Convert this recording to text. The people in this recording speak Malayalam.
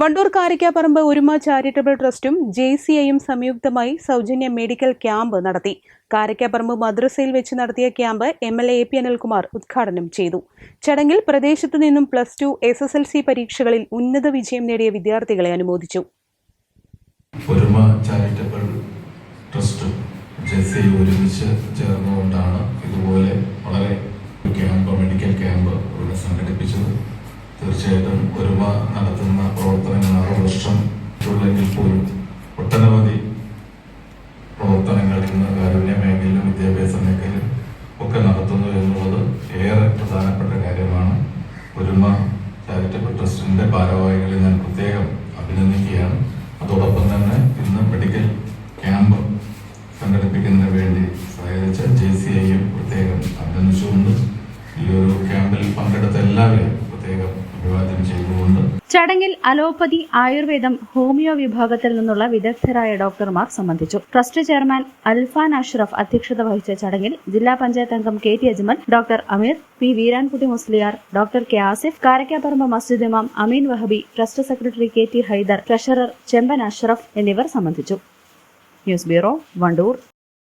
Wandoor Karikkaparamba Oruma charitable ട്രസ്റ്റും J C ഐയും സംയുക്തമായി സൗജന്യ മെഡിക്കൽ ക്യാമ്പ് നടത്തി. കാരിക്കാപ്പറമ്പ് മദ്രസയിൽ വെച്ച് നടത്തിയ camp M L A P Anilkumar ഉദ്ഘാടനം ചെയ്തു. ചടങ്ങിൽ പ്രദേശത്തു നിന്നും plus two S S L C പരീക്ഷകളിൽ ഉന്നത വിജയം നേടിയ വിദ്യാർത്ഥികളെ അനുമോദിച്ചു. ഒരുമ ചാരിറ്റബിൾ ട്രസ്റ്റും ജെസ്സിയും ഒരുമിച്ച് തീർച്ചയായിട്ടും ഒരുമ നടത്തുന്ന പ്രവർത്തനങ്ങൾ ആറ് വർഷം ഉള്ളെങ്കിൽ പോലും ഒട്ടനവധി പ്രവർത്തനങ്ങൾ ഇന്ന് കാരുണ്യ മേഖലയിലും വിദ്യാഭ്യാസ മേഖലയിലും ഒക്കെ നടത്തുന്നു എന്നുള്ളത് ഏറെ പ്രധാനപ്പെട്ട കാര്യമാണ്. ഒരുമ ചാരിറ്റബിൾ ട്രസ്റ്റിന്റെ ഭാരവാഹികളെ ഞാൻ പ്രത്യേകം അഭിനന്ദിക്കുകയാണ്. അതോടൊപ്പം തന്നെ ഇന്ന് മെഡിക്കൽ ക്യാമ്പ് സംഘടിപ്പിക്കുന്നതിന് വേണ്ടി സഹകരിച്ച ജെ സി ഐയും ചടങ്ങിൽ അലോപ്പതി ആയുർവേദം ഹോമിയോ വിഭാഗത്തിൽ നിന്നുള്ള വിദഗ്ധരായ ഡോക്ടർമാർ സംബന്ധിച്ചു. ട്രസ്റ്റ് ചെയർമാൻ അൽഫാൻ അഷ്റഫ് അധ്യക്ഷത വഹിച്ച ചടങ്ങിൽ ജില്ലാ പഞ്ചായത്ത് അംഗം K T Ajmal doctor Ameer P Veerankutty Musliyar doctor K Asif Karakkaparamba മസ്ജിദ് ഇമാം Ameen Wahabi trust secretary K T Haider treasurer Chemban Ashraf എന്നിവർ സംബന്ധിച്ചു. News bureau Wandoor.